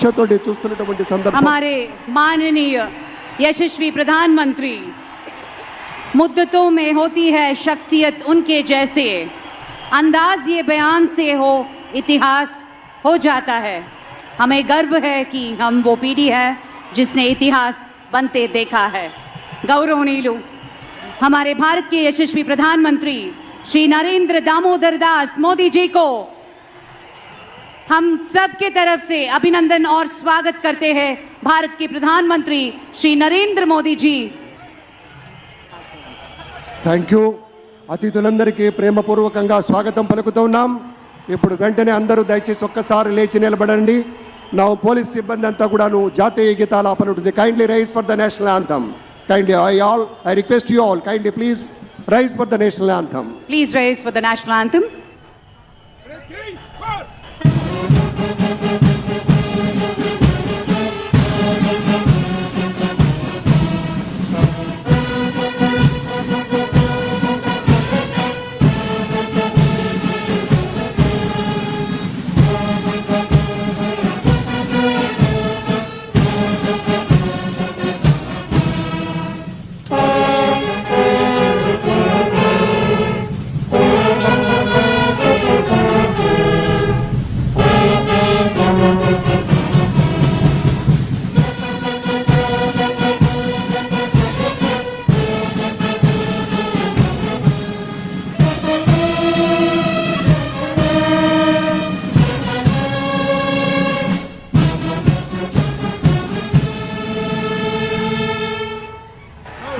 ఆశతోటి చూస్తున్నటువంటి సందర్భం हमारे माननीय यशस्वी प्रधानमंत्री मुद्दतों में होती है शख्सियत उनके जैसे अंदाज ये बयान से हो इतिहास हो जाता है हमें गर्व है कि हम वो पीढ़ी है जिसने इतिहास बनते देखा है गौरवनीलु हमारे भारत के यशस्वी प्रधानमंत्री श्री नरेंद्र दामोदर दास मोदी जी को हम सब के तरफ से अभिनंदन और स्वागत करते हैं भारत के प्रधानमंत्री श्री नरेंद्र मोदी जी థ్యాంక్ యూ అతిథులందరికీ ప్రేమపూర్వకంగా స్వాగతం పలుకుతూ ఉన్నాం ఇప్పుడు వెంటనే అందరూ దయచేసి ఒక్కసారి లేచి నిలబడండి నా పోలీస్ సిబ్బంది అంతా కూడాను జాతీయ గీతాలు ఆపనుంటుంది kindly rise for the national anthem kindly I all I request you all kindly please rise for the national anthem Please raise for the national anthem.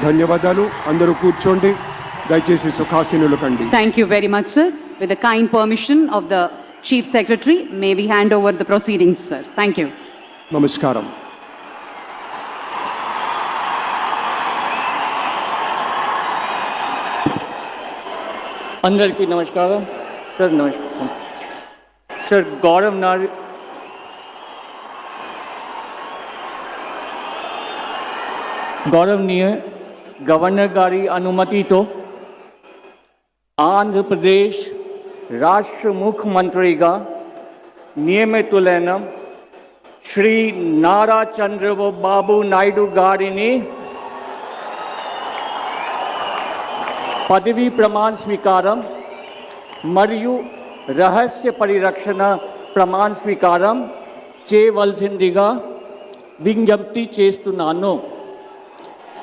ధన్యవాదాలు. అందరూ కూర్చోండి. దయచేసి సుఖాసీనులు కండి. Thank you very much sir with the kind permission of the chief secretary may we hand over the proceedings sir thank you నమస్కారం. అందరికీ నమస్కారం. Sir నమస్కారం. సార్ గౌరవ్ నారి గౌరవనీయ గవర్నర్ గారి అనుమతితో ఆంధ్రప్రదేశ్ రాష్ట్ర ముఖ్యమంత్రిగా నియమితులైన శ్రీ నారా చంద్రబాబు నాయుడు గారిని పదవీ ప్రమాణ స్వీకారం మరియు రహస్య పరిరక్షణ ప్రమాణ స్వీకారం చేయవలసిందిగా విజ్ఞప్తి చేస్తున్నాను.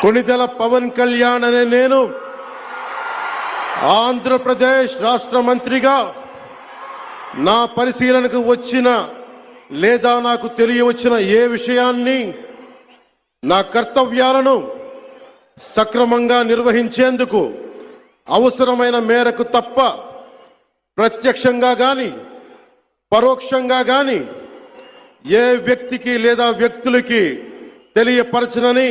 కొణిదెల పవన్ కళ్యాణ్ అనే నేను ఆంధ్రప్రదేశ్ రాష్ట్ర మంత్రిగా నా పరిశీలనకు వచ్చిన లేదా నాకు తెలియవచ్చిన ఏ విషయాన్ని నా కర్తవ్యాలను సక్రమంగా నిర్వహించేందుకు అవసరమైన మేరకు తప్ప ప్రత్యక్షంగా కానీ పరోక్షంగా కానీ ఏ వ్యక్తికి లేదా వ్యక్తులకి తెలియపరచనని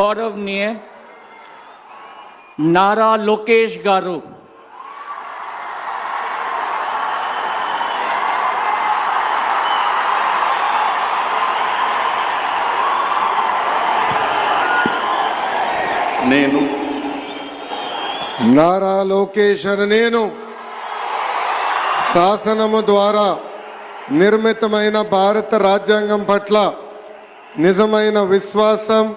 గౌరవనీయ నారా లోకేష్ గారు నేను. నారా లోకేష్ అని నేను. శాసనము ద్వారా నిర్మితమైన భారత రాజ్యాంగం పట్ల నిజమైన విశ్వాసం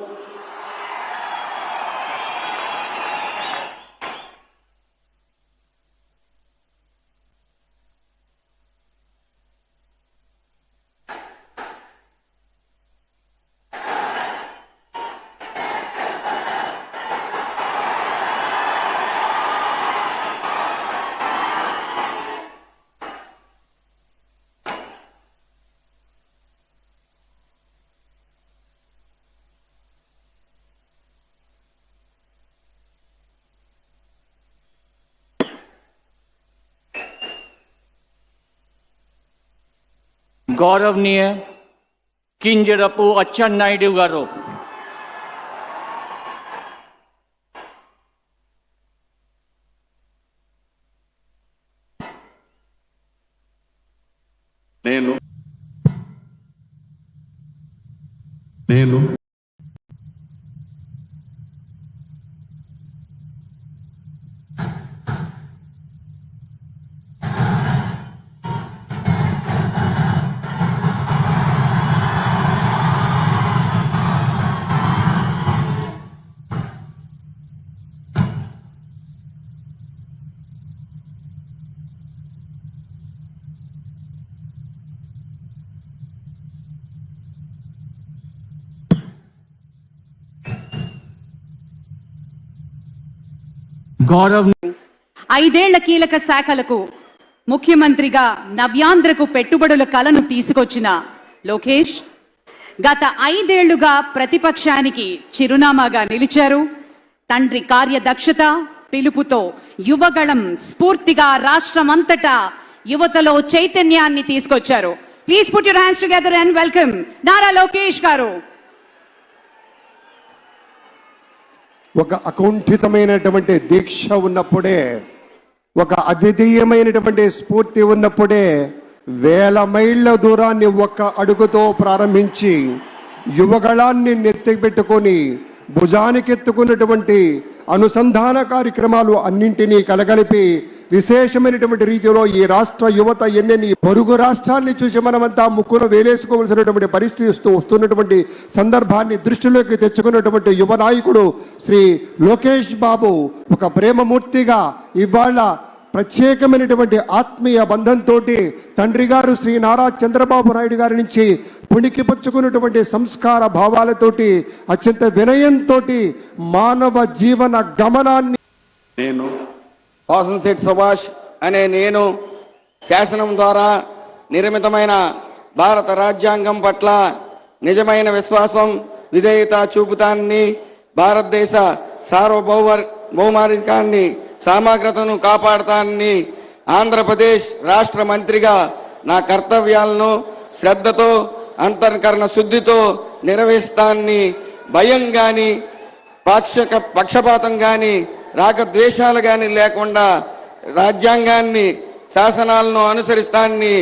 గౌరవనీయ కింజరపు అచ్చెన్నాయుడు గారు నేను నేను గౌరవ్ ఐదేళ్ళ కీలక శాఖలకు ముఖ్యమంత్రిగా నవ్యాంధ్రకు పెట్టుబడుల కలను తీసుకొచ్చిన లోకేష్ గత ఐదేళ్ళుగా ప్రతిపక్షానికి చిరునామాగా నిలిచారు. తండ్రి కార్యదక్షత పిలుపుతో యువగళం స్ఫూర్తిగా రాష్ట్రమంతటా యువతలో చైతన్యాన్ని తీసుకొచ్చారు. Please put your hands together and welcome Nara Lokesh గారు. ఒక అకుంఠితమైనటువంటి దీక్ష ఉన్నప్పుడే ఒక అద్వితీయమైనటువంటి స్ఫూర్తి ఉన్నప్పుడే వేల మైళ్ళ దూరాన్ని ఒక్క అడుగుతో ప్రారంభించి యువగళాన్ని నెత్తిపెట్టుకొని భుజానికెత్తుకున్నటువంటి అనుసంధాన కార్యక్రమాలు అన్నింటినీ కలగలిపి విశేషమైనటువంటి రీతిలో ఈ రాష్ట్ర యువత ఎన్నెన్ని పొరుగు రాష్ట్రాన్ని చూసి మనమంతా ముక్కును వేలేసుకోవలసినటువంటి పరిస్థితి వస్తున్నటువంటి సందర్భాన్ని దృష్టిలోకి తెచ్చుకున్నటువంటి యువ నాయకుడు శ్రీ లోకేష్ బాబు ఒక ప్రేమమూర్తిగా ఇవాళ ప్రత్యేకమైనటువంటి ఆత్మీయ బంధంతో తండ్రి గారు శ్రీ నారా చంద్రబాబు నాయుడు గారి నుంచి పుణికి పుచ్చుకున్నటువంటి సంస్కార భావాలతోటి అత్యంత వినయంతో మానవ జీవన గమనాన్ని నేను వాసంశెట్టి సుభాష్ అనే నేను శాసనం ద్వారా నిర్మితమైన భారత రాజ్యాంగం పట్ల నిజమైన విశ్వాసం విధేయత చూపుతానని భారతదేశ సార్వభౌమ భౌమాధికాన్ని సమగ్రతను కాపాడతానని ఆంధ్రప్రదేశ్ రాష్ట్ర మంత్రిగా నా కర్తవ్యాలను శ్రద్ధతో అంతర్కరణ శుద్ధితో నిర్వహిస్తానని భయం కానీ పక్షక పక్షపాతం కానీ రాగద్వేషాలు కానీ లేకుండా రాజ్యాంగాన్ని శాసనాలను అనుసరిస్తానని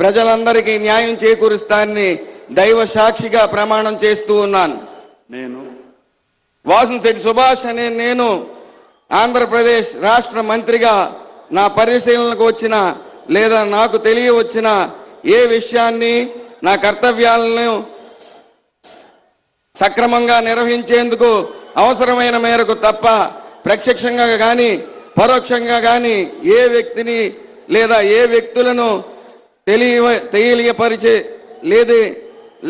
ప్రజలందరికీ న్యాయం చేకూరుస్తానని దైవ సాక్షిగా ప్రమాణం చేస్తూ ఉన్నాను. నేను వాసంశెట్టి సుభాష్ అనే నేను ఆంధ్రప్రదేశ్ రాష్ట్ర మంత్రిగా నా పరిశీలనకు వచ్చిన లేదా నాకు తెలియవచ్చిన ఏ విషయాన్ని నా కర్తవ్యాలను సక్రమంగా నిర్వహించేందుకు అవసరమైన మేరకు తప్ప ప్రత్యక్షంగా కానీ పరోక్షంగా కానీ ఏ వ్యక్తిని లేదా ఏ వ్యక్తులను తెలియ తెలియపరిచే లేదే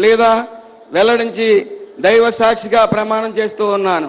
లేదా వెల్లడించి దైవ సాక్షిగా ప్రమాణం చేస్తూ ఉన్నాను.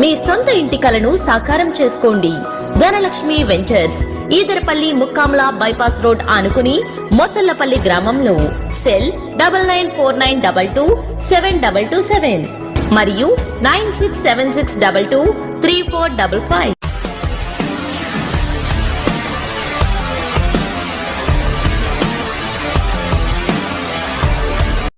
మీ సొంత ఇంటి కలను సాకారం చేసుకోండి. Dhanalakshmi ventures Edarapalli Mukkamala bypass road ఆనుకుని మొసల్లపల్లి గ్రామంలో cell double nine four nine double two seven double two seven మరియు nine six seven six double two three four double five.